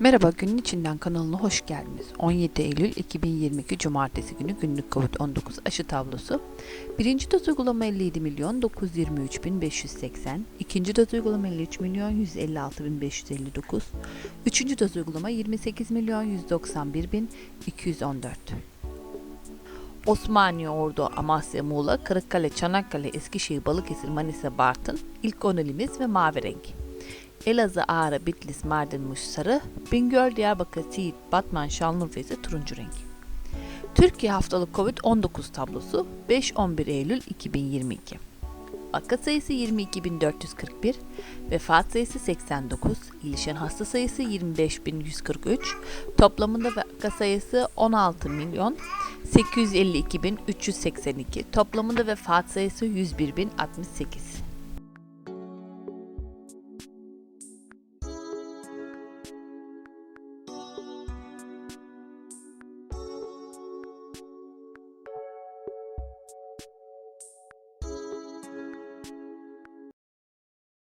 Merhaba günün içinden kanalına hoş geldiniz. 17 Eylül 2022 Cumartesi günü günlük Covid-19 aşı tablosu. Birinci doz uygulama 57 milyon 923 bin 580. İkinci doz uygulama 53 milyon 156 bin 559. Üçüncü doz uygulama 28 milyon 191 bin 214. Osmaniye, Ordu, Amasya, Muğla, Kırıkkale, Çanakkale, Eskişehir, Balıkesir, Manisa, Bartın, ilk 10 ilimiz ve mavi renk. Elazığ, Ağrı, Bitlis, Mardin, Muş sarı, Bingöl, Diyarbakır, Siirt, Batman, Şanlıurfa ise turuncu renk. Türkiye haftalık Covid-19 tablosu 5-11 Eylül 2022. Vaka sayısı 22.441, vefat sayısı 89, ilişen hasta sayısı 25.143, toplamında vaka sayısı 16 milyon 852.382, toplamında vefat sayısı 101.068.